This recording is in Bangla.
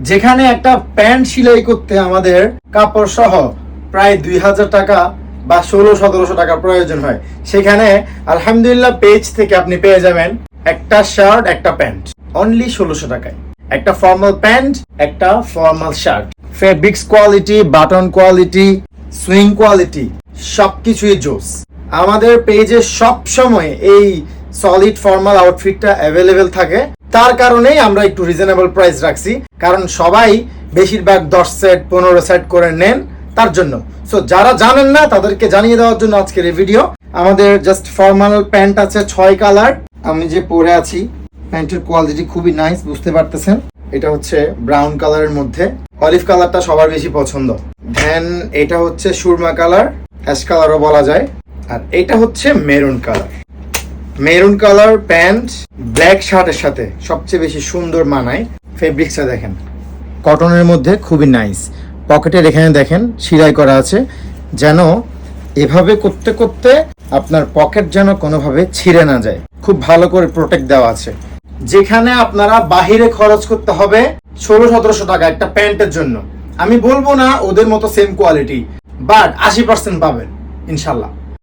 যেখানে একটা প্যান্ট সেলাই করতে আমাদের কাপড় সহ প্রায় দুই হাজার টাকা বা ষোলো, সতেরোশো টাকা প্রয়োজন হয়। সেখানে আলহামদুলিল্লাহ পেজ থেকে আপনি পেয়ে যাবেন একটা শার্ট, একটা প্যান্ট। অনলি ষোলোশো টাকায়। একটা ফর্মাল প্যান্ট, একটা formal shirt. Fabrics quality button quality sewing quality সবকিছুই জোস। আমাদের পেজে সব সময় এই সলিড ফর্মাল আউটফিটটা অ্যাভেলেবেল থাকে। তার কারণেই আমরা একটু রিজনেবল প্রাইস রাখছি, কারণ সবাই বেশিরভাগ দশ সেট পনেরো সেট করে নেন তার জন্য। সো যারা জানেন না, তাদেরকে জানিয়ে দেওয়ার জন্য আজকের এই ভিডিও আমাদের জাস্ট ফর্মাল প্যান্ট আছে ছয় কালার আমি যে পরে আছি, প্যান্টের কোয়ালিটি খুবই নাইস বুঝতে পারতেছেন? এটা হচ্ছে ব্রাউন কালারের মধ্যে। অলিভ কালারটা সবার বেশি পছন্দ। দেন এটা হচ্ছে সুরমা কালার অ্যাশ কালারও বলা যায়। আর এটা হচ্ছে maroon colour maroon colour pant, black শার্টের সাথে সবচেয়ে বেশি সুন্দর মানায় ফেব্রিক্সটা দেখেন। কটনের মধ্যে খুবই নাইস পকেটের এখানে দেখেন, সিলাই করা আছে, যেন এভাবে করতে করতে আপনার পকেট যেন কোনোভাবে ছিঁড়ে না যায়। খুব ভালো করে প্রোটেক্ট দেওয়া আছে। যেখানে আপনারা বাহিরে খরচ করতে হবে ষোলো, সতেরোশো টাকা একটা প্যান্টের জন্য। আমি বলব না ওদের মতো সেম কোয়ালিটি বাট আশি পার্সেন্ট পাবেন, ইনশাল্লাহ।